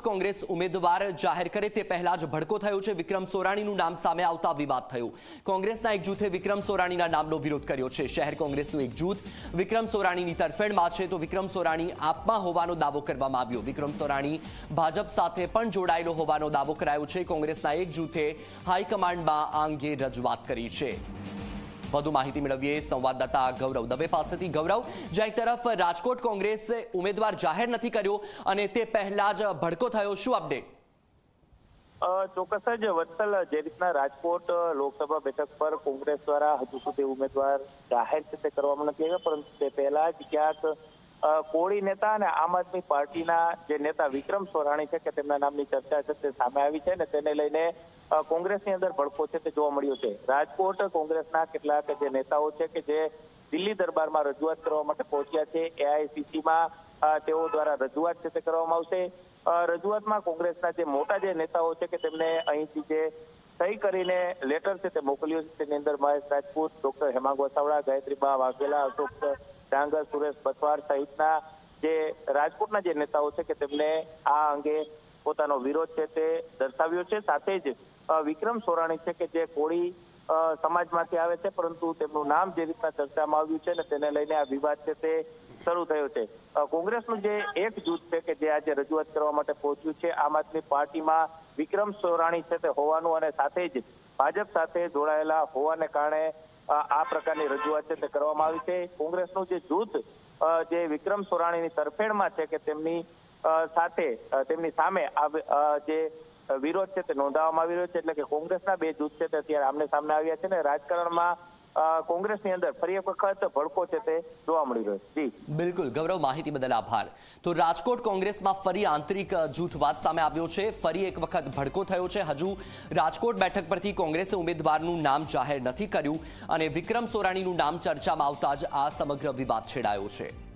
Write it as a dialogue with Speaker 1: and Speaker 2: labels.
Speaker 1: રાજકોટ કોંગ્રેસ ઉમેદવાર જાહેર કરે તે પહેલા જ ભડકો થયો છે. વિક્રમ સોરાણીનું નામ સામે આવતા વિવાદ થયો. કોંગ્રેસના એક જૂથે વિક્રમ સોરાણીના નામનો વિરોધ કર્યો છે. શહેર કોંગ્રેસનું એક જૂથ વિક્રમ સોરાણીની તરફેણમાં છે. તો વિક્રમ સોરાણી આપમાં હોવાનો દાવો કરવામાં આવ્યો. વિક્રમ સોરાણી ભાજપ સાથે પણ જોડાયેલો હોવાનો દાવો કરાયો છે. કોંગ્રેસના એક જૂથે હાઈકમાન્ડમાં આ અંગે રજૂઆત કરી છે. વધુ માહિતી મેળવીએ સંવાદદાતા ગૌરવ. દવે પાસેથી ગૌરવ, જ્યાં તરફ રાજકોટ કોંગ્રેસે ઉમેદવાર જાહેર નથી કર્યો અને તે પહેલા જ ભડકો થયો. શું અપડેટ
Speaker 2: ચોક્કસ જ વત્સલ, જે રીતના રાજકોટ લોકસભા બેઠક પર કોંગ્રેસ દ્વારા હજુ સુધી ઉમેદવાર જાહેર છે તે કરવામાં નથી આવ્યા, પરંતુ તે પહેલા જ ક્યાંક કોળી નેતા અને આમ આદમી પાર્ટીના જે નેતા વિક્રમ સોરાણી છે કે તેમના નામની ચર્ચા છે તે સામે આવી છે ને તેને લઈને કોંગ્રેસની અંદર ભડકો છે તે જોવા મળ્યો છે. રાજકોટ કોંગ્રેસના કેટલાક જે નેતાઓ છે કે જે દિલ્હી દરબારમાં રજૂઆત કરવા માટે પહોંચ્યા છે, એઆઈસીસીમાં તેઓ દ્વારા રજૂઆત છે તે કરવામાં આવશે. રજૂઆતમાં કોંગ્રેસના જે મોટા જે નેતાઓ છે કે તેમને અહીંથી જે સહી કરીને લેટર છે તે મોકલ્યું છે. તેની અંદર મહેશ રાજપૂત, ડોક્ટર હેમાંગ વસાવડા ગાયત્રીબા વાઘેલા, અશોક ડાંગર, સુરેશ પટવાડ સહિતના જે રાજકોટના જે નેતાઓ છે કે તેમને આ અંગે પોતાનો વિરોધ છે તે દર્શાવ્યો છે. સાથે જ વિક્રમ સોરાણી છે કે જે કોળી સમાજમાંથી આવે છે, પરંતુ તેમનું નામ જે રીતના ચર્ચામાં આવ્યું છે ને તેને લઈને આ વિવાદ છે તે શરૂ થયો છે. કોંગ્રેસનું જે એક જૂથ છે કે જે આજે રજૂઆત કરવા માટે પહોંચ્યું છે, આમ આદમી પાર્ટીમાં વિક્રમ સોરાણી છે તે હોવાનું અને સાથે જ ભાજપ સાથે જોડાયેલા હોવાને કારણે આ પ્રકારની રજૂઆત છે તે કરવામાં આવી છે. કોંગ્રેસનું જે જૂથ જે વિક્રમ સોરાણીની તરફેણમાં છે કે તેમની સાથે તેમની સામે આ જે વિરોધ છે તે નોંધાવવામાં આવી રહ્યો છે. એટલે કે કોંગ્રેસના બે જૂથ છે તે અત્યારે આમને સામને આવ્યા છે ને રાજકારણમાં કોંગ્રેસની અંદર ફરી એક વખત ભડકો છે તે જોવા મળી રહ્યો છે. જી.
Speaker 1: બિલકુલ, ગૌરવ માહિતી બદલ આભાર. તો રાજકોટ કોંગ્રેસમાં ફરી આંતરિક જૂથવાદ સામે આવ્યો છે. ફરી એક વખત ભડકો થયો છે. હજુ રાજકોટ બેઠક પરથી કોંગ્રેસે ઉમેદવારનું નામ જાહેર નથી કર્યું અને વિક્રમ સોરાણીનું નામ ચર્ચામાં આવતા જ આ સમગ્ર વિવાદ છેડાયો છે.